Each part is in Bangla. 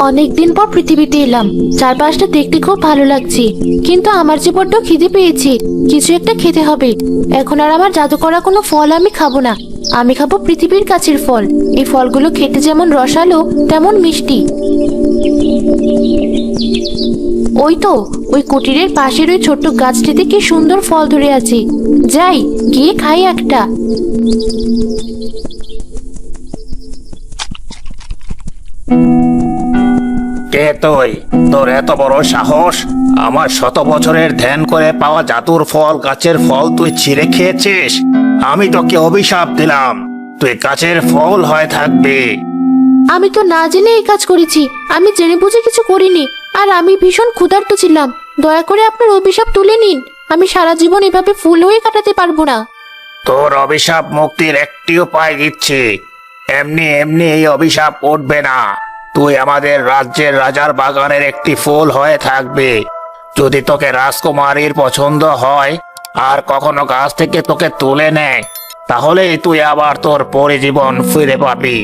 অনেকদিন পর পৃথিবীতে এলাম। চারপাশটা দেখতে খুব ভালো লাগছে। কিন্তু আমার যে খিদে পেয়েছে, কিছু একটা খেতে হবে। এখন আর আমার জাদু করা কোনো ফল আমি খাব না। আমি খাব পৃথিবীর কাছের ফল। এই ফলগুলো খেতে যেমন রসালো, তেমন মিষ্টি। ওই তো, ওই কুটিরের পাশের ওই ছোট্ট গাছটিতে কি সুন্দর ফল ধরে আছে। যাই, গিয়ে খাই একটা। কে তুই তোর এত বড় সাহস? আমার শত বছরের ধ্যান করে পাওয়া জাদুর ফল গাছের ফল তুই ছিঁড়ে খেয়েছিস? আমি তোকে অভিশাপ দিলাম। তুই গাছের ফল হয়ে থাকবি। আমি তো না জেনে এই কাজ করেছি। আমি জেনে বুঝে কিছু করিনি। আর আমি ভীষণ ক্ষুধার্ত ছিলাম। দয়া করে আপনার অভিশাপ তুলে নিন। আমি সারা জীবন এভাবে ফুল হয়ে কাটাতে পারব না। তোর অভিশাপ মুক্তির একটি উপায় দিচ্ছি। এমনি এমনি এই অভিশাপ উঠবে না। তুই আমাদের রাজ্যের রাজার বাগানের একটি ফুল হয়ে থাকবে। যদি তোকে রাজকুমারীর পছন্দ হয়, আর কখনো গাছ থেকে তোকে তুলে নেয়, তাহলেই তুই আবার তোর পরিজীবন ফিরে পাবি।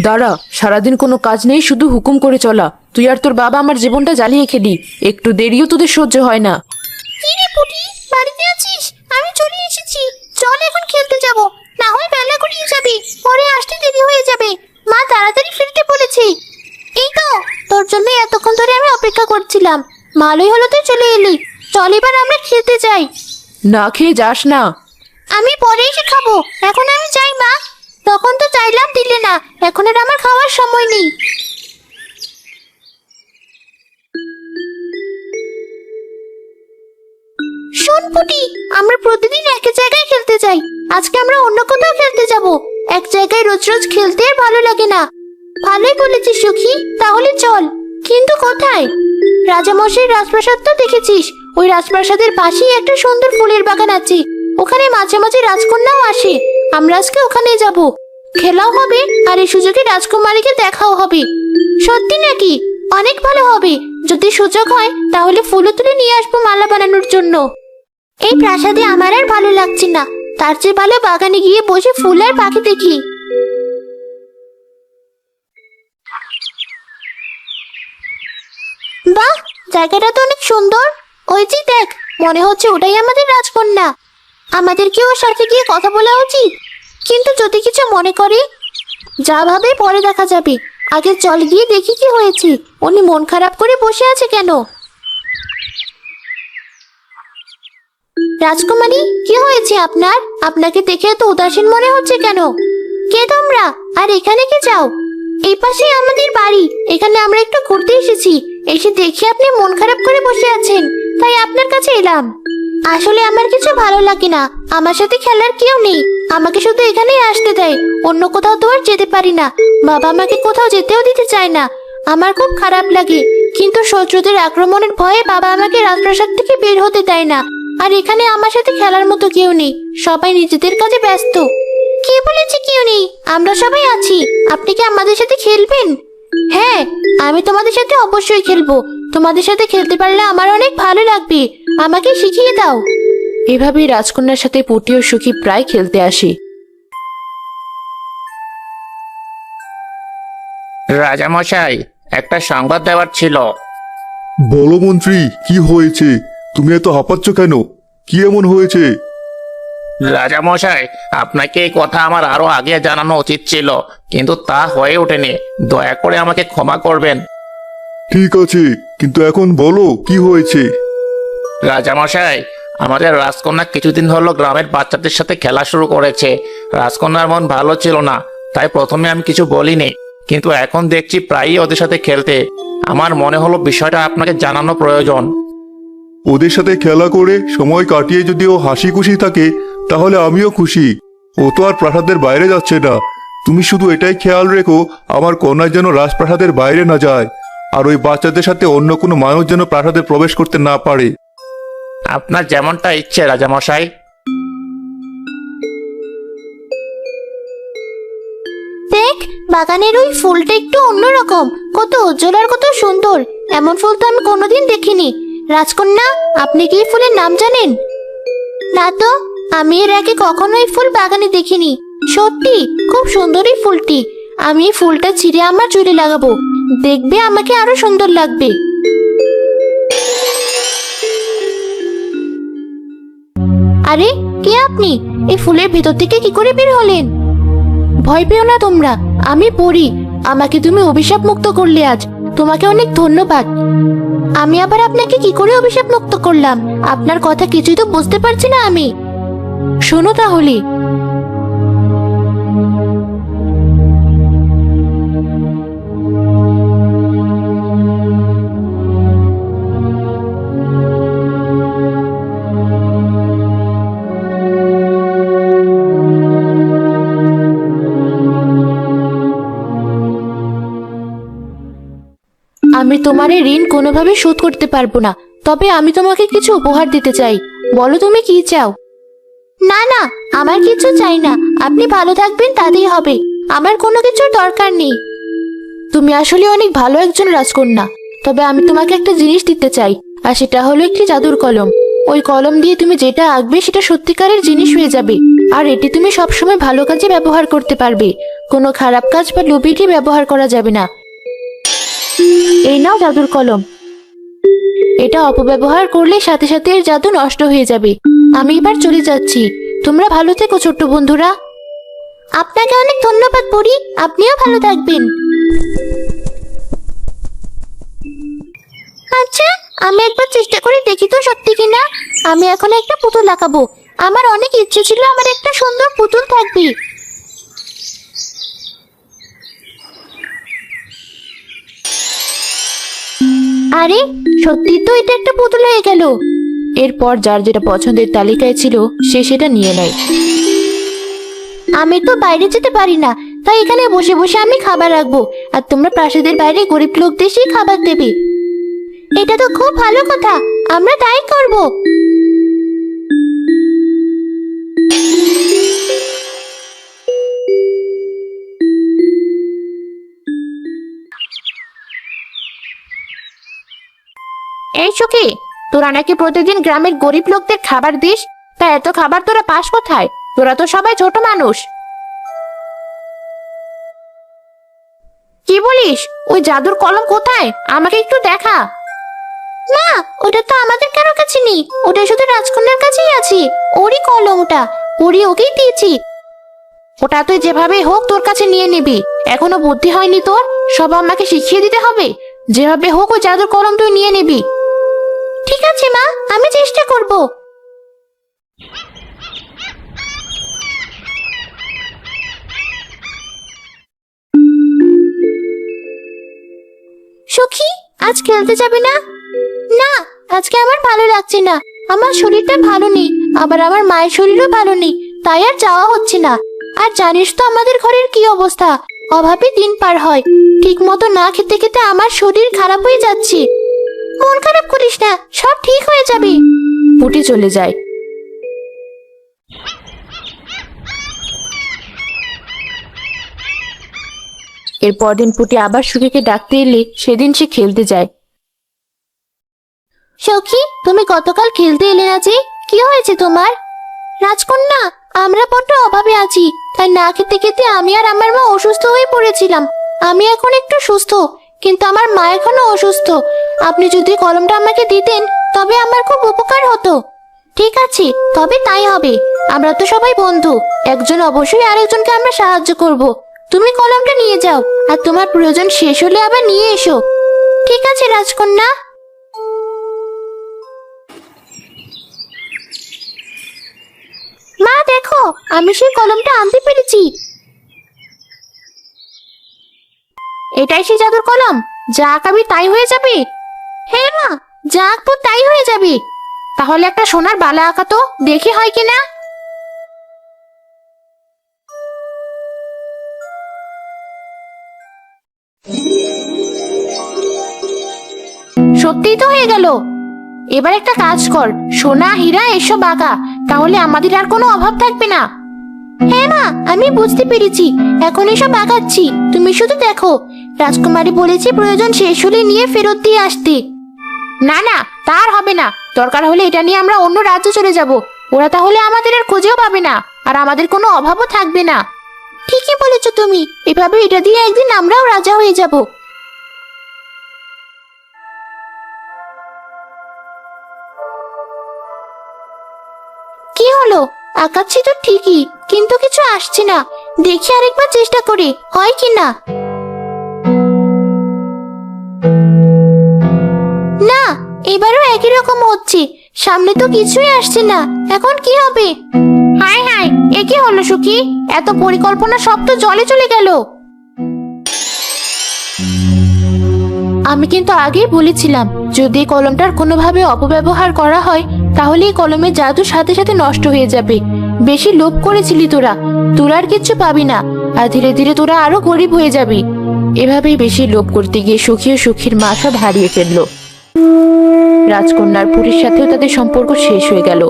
দাঁড়া সারাদিন কোনো কাজ নেই শুধু হুকুম করে চলা। তুই আর তোর বাবা আমার জীবনটা জ্বালিয়ে খেলি। একটু দেরিও তোদের সহ্য হয় না। কি রে পুটি বাড়িতে আছিস? আমি চলে এসেছি। চল এখন খেলতে যাব। না হয় বেলা গড়িয়ে যাবে। পরে আসতে দেরি হয়ে যাবে। মা তাড়াতাড়ি ফিরতে বলেছে। এই তো তোর জন্য এতক্ষণ ধরে আমি অপেক্ষা করছিলাম। ভালোই হলো তুই চলে এলি। চল এবার আমরা খেলতে যাই। না খেয়ে যাস না। আমি পরে এসে খাব। এখন আমি যাই মা। তখন তো চাইলাম দিলে না, এখন আর আমার খাওয়ার সময় নেই। শোন পুটি, আমরা প্রতিদিন এক জায়গায় খেলতে যাই। আজকে আমরা অন্য কোথাও খেলতে যাব। এক জায়গায় রোজ রোজ খেলতে আর ভালো লাগে না। ভালোই বলেছিস সুখী, তাহলে চল। কিন্তু কোথায়? রাজামশাই রাজপ্রাসাদ তো দেখেছিস? ওই রাজপ্রাসাদের পাশেই একটা সুন্দর ফুলের বাগান আছে। ওখানে মাঝে মাঝে রাজকন্যাও আসে। আমরা আজকে ওখানে যাব। খেলাও হবে আর এই সুযোগে রাজকুমারীকে দেখাও হবে। সত্যি নাকি? অনেক ভালো হবে। যদি সুযোগ হয়, তাহলে ফুলও তুলে নিয়ে আসব মালা বানানোর জন্য। এই প্রাসাদে আমার আর ভালো লাগছে না। তার চেয়ে ভালো বাগানে গিয়ে বসে ফুল আর পাখি দেখি। বাহ, জায়গাটা তো অনেক সুন্দর। ওই যে দেখ, মনে হচ্ছে ওটাই আমাদের রাজকন্যা। আমাদের ওর সাথে গিয়ে কথা বলা উচিত। কিন্তু যদি কিছু মনে করে, যা ভাবে পরে দেখা যাবে। আগে চল গিয়ে দেখি কি হয়েছে। উনি মন খারাপ করে বসে আছে কেন? রাজকুমারী, কি হয়েছে আপনার? আপনাকে দেখে এত উদাসীন মনে হচ্ছে কেন? কে তোমরা? আর এখানে কে যাও এই পাশে আমাদের বাড়ি। এখানে আমরা একটু ঘুরতে এসেছি। এসে দেখি আপনি মন খারাপ করে বসে আছেন। তাই আপনার কাছে এলাম। আসলে আমার কিছু ভালো লাগে না। আমার সাথে খেলার কেউ নেই। আমাকে শুধু এখানেই আসতে দেয়। অন্য কোথাও তো আর যেতে পারি না। বাবা আমাকে কোথাও যেতেও দিতে চায় না। আমার খুব খারাপ লাগে। কিন্তু শত্রুদের আক্রমণের ভয়ে বাবা আমাকে রাজপ্রাসাদ থেকে বের হতে দেয় না। আর এখানে আমার সাথে খেলার মতো কেউ নেই। সবাই নিজেদের কাজে ব্যস্ত। কে বলেছে কেউ নেই? আমরা সবাই আছি। আপনি কি আমাদের সাথে খেলবেন? হ্যাঁ আমি তোমাদের সাথে অবশ্যই খেলব। তোমাদের সাথে খেলতে পারলে আমার অনেক ভালো লাগবে। আমাকে শিখিয়ে দাও। এভাবেই রাজকন্যার সাথে পুটি ও সুখী প্রায় খেলতে আসে। রাজামশাই একটা সংবাদ দেওয়ার ছিল। বলো মন্ত্রী কি হয়েছে? তুমি এত হাঁপাচ্ছ কেন? কি এমন হয়েছে? রাজামশাই আপনাকে এই কথা আমার আরও আগে জানানো উচিত ছিল কিন্তু তা হয়ে ওঠেনি। দয়া করে আমাকে ক্ষমা করবেন। ঠিক আছে কিন্তু এখন বলো কি হয়েছে? রাজামশাই, আমাদের রাজকন্যা কিছুদিন হলো গ্রামের বাচ্চাদের সাথে খেলা শুরু করেছে। রাজকন্যার মন ভালো ছিল না, তাই প্রথমে আমি কিছু বলিনি। কিন্তু এখন দেখছি প্রায়ই ওদের সাথে খেলতে। আমার মনে হলো বিষয়টা আপনাকে জানানো প্রয়োজন। ওদের সাথে খেলা করে সময় কাটিয়ে যদি ও হাসি খুশি থাকে, তাহলে আমিও খুশি। ও তো আর প্রাসাদের বাইরে যাচ্ছে না। তুমি শুধু এটাই খেয়াল রেখো, আমার কন্যা যেন রাজপ্রাসাদের বাইরে না যায়। আর ওই বাচ্চাদের সাথে অন্য কোনো মানুষ যেন প্রাসাদে প্রবেশ করতে না পারে। আপনার যেমনটা ইচ্ছে, রাজামশাই। দেখ, বাগানের ওই ফুলটা একটু অন্যরকম। কত উজ্জ্বল আর কত সুন্দর। এমন ফুল তো আমি কোনোদিন দেখিনি। রাজকন্যা, আপনি কি এই ফুলের নাম জানেন? না তো, আমি এর আগে কখনো এই ফুল বাগানে দেখিনি। সত্যি, খুব সুন্দর এই ফুলটি। আমি এই ফুলটা ছিঁড়ে আমার চুলে লাগাবো। দেখবে আমাকে আরও সুন্দর লাগবে। আরে, কে আপনি? এই ফুলের ভেতর থেকে কি করে বের হলেন? ভয় পেও না তোমরা, আমি পড়ি। আমাকে তুমি অভিশাপ মুক্ত করলে আজ। তোমাকে অনেক ধন্যবাদ। আমি আবার আপনাকে কি করে অভিশাপ মুক্ত করলাম? আপনার কথা কিছুই তো বুঝতে পারছি না আমি। শোনো তাহলে। তোমার এই ঋণ কোনোভাবে শোধ করতে পারব না। তবে আমি তোমাকে কিছু উপহার দিতে চাই। বলো তুমি কি চাও? না না, আমার কিছু চাই না। আপনি ভালো থাকবেন, তাতেই হবে। আমার কোনো কিছুর দরকার নেই। তুমি আসলে অনেক ভালো একজন রাজকন্যা। তবে আমি তোমাকে একটা জিনিস দিতে চাই, আর সেটা হলো একটি জাদুর কলম। ওই কলম দিয়ে তুমি যেটা আঁকবে, সেটা সত্যিকারের জিনিস হয়ে যাবে। আর এটি তুমি সবসময় ভালো কাজে ব্যবহার করতে পারবে। কোনো খারাপ কাজ বা লোভিটি ব্যবহার করা যাবে না। এই নাও জাদুর কলম। এটা অপব্যবহার করলে সাথে সাথে এর জাদু নষ্ট হয়ে যাবে। আমি এবার চলে যাচ্ছি। তোমরা ভালো থেকো ছোট্ট বন্ধুরা। আপনাকে অনেক ধন্যবাদ পড়ি আপনিও ভালো থাকবেন। আচ্ছা আমি একবার চেষ্টা করে দেখি তো সত্যি কিনা। আমি এখন একটা পুতুল আঁকাবো আমার অনেক ইচ্ছে ছিল আমার একটা সুন্দর পুতুল থাকবে। আরে সত্যি তো এটা একটা পুতুল হয়ে গেল। এরপর যার যেটা পছন্দের তালিকায় ছিল সে সেটা নিয়ে নেয়। আমি তো বাইরে যেতে পারি না তাই এখানে বসে বসে আমি খাবার রাখব আর তোমরা প্রাসাদের বাইরে গরিব লোকদের সেই খাবার দেবে। এটা তো খুব ভালো কথা আমরা তাই করব। সুখী তোরা নাকি প্রতিদিন গ্রামের গরিব লোকদের খাবার দিস? তা এত খাবার তোরা পাস কোথায়? তোরা তো সবাই ছোট মানুষ। কি বলিস? ওই জাদুর কলম কোথায়? আমাকে একটু দেখা। না, ওটা তো আমাদের কারও কাছে নেই। ওটা শুধু রাজকন্যার কাছেই আছে। ওরই কলম ওটা। ওরই ওকেই দিয়েছি। ওটা তুই যেভাবে হোক তোর কাছে নিয়ে নিবি। এখনও বুদ্ধি হয়নি তোর? সব আমাকে শিখিয়ে দিতে হবে। যেভাবে হোক ওই জাদুর কলম তুই নিয়ে নিবি। আছে, মা। আমি চেষ্টা করব। সখী, আজ খেলতে যাবে না? না, আজকে আমার ভালো লাগছে না। আমার শরীরটা ভালো নেই, আবার আমার মায়ের শরীরও ভালো নেই, তাই আর যাওয়া হচ্ছে না। আর জানিস তো আমাদের ঘরের কি অবস্থা? অভাবে দিন পার হয়। ঠিক মতো না খেতে খেতে আমার শরীর খারাপ হয়ে যাচ্ছে। মন খারাপ করিস না, সব ঠিক হয়ে যাবে। পুটি চলে যায়। এর পরদিন পুটি আবার সুখীকে ডাকতে এলে সেদিন সে খেলতে যায়। সখী, তুমি গতকাল খেলতে এলে না যে? কি হয়েছে তোমার? রাজকন্যা, আমরা বড্ড অভাবে আছি, তাই না খেতে খেতে আমি আর আমার মা অসুস্থ হয়ে পড়েছিলাম। আমি এখন একটু সুস্থ। কিন্তু আমার মা এখনও অসুস্থ। আপনি যদি কলমটা আমাকে দিতেন, তবে আমার খুব উপকার হতো। ঠিক আছে, তবে তাই হবে। আমরা তো সবাই বন্ধু। একজন অবশ্যই আরেকজনকে আমরা সাহায্য করব। তুমি কলমটা নিয়ে যাও, আর তোমার প্রয়োজন শেষ হলে আবার নিয়ে এসো। ঠিক আছে, রাজকন্যা। মা, দেখো, আমি সেই কলমটা আনতে পেরেছি। এটাই সেই জাদুর কলম। যা আঁকাবি তাই হয়ে যাবে। হ্যাঁ মা, যা আঁকবো তাই হয়ে যাবে। তাহলে একটা সোনার বালা আঁকা তো, দেখি হয় কিনা। সত্যিই তো হয়ে গেল। এবার একটা কাজ কর, সোনা, হীরা, এসব আঁকা। তাহলে আমাদের আর কোনো অভাব থাকবে না। হ্যাঁ মা, আমি বুঝতে পেরেছি। এখন এসব আগাচ্ছি তুমি শুধু দেখো। রাজকুমারী বলেছে প্রয়োজন শেষ হলে নিয়ে ফেরত দিয়ে আসতে। না না তার হবে না। দরকার হলে এটা নিয়ে আমরা অন্য রাজ্যে চলে যাব। ওরা তাহলে আমাদের আর খুঁজেও পাবে না, আর আমাদের কোনো অভাবও থাকবে না। ঠিকই বলেছ তুমি, এভাবে এটা দিয়ে একদিন আমরাও রাজা হয়ে যাব। কি হলো? আঁকাচ্ছি তো ঠিকই, কিন্তু কিছু আসছে না। দেখি আরেকবার চেষ্টা করি, হয় কি না? এবারও একই রকম হচ্ছে। সামনে তো কিছুই আসছে না। এখন কি হবে? হায় হায়, এ কি হলো সুখী? এত পরিকল্পনা সব তো জলে চলে গেল। আমি কিন্তু আগেই বলেছিলাম, যদি কলমটার কোনোভাবে অপব্যবহার করা হয়, তাহলে এই কলমের জাদু সাথে সাথে নষ্ট হয়ে যাবে। বেশি লোভ করেছিলি তোরা। তোরা আর কিচ্ছু পাবি না। আর ধীরে ধীরে তোরা আরও গরিব হয়ে যাবি। এভাবেই বেশি লোভ করতে গিয়ে সুখী ও সুখীর মা সব হারিয়ে ফেলল। রাজকন্যার পুরীর সাথেও তাদের সম্পর্ক শেষ হয়ে গেল।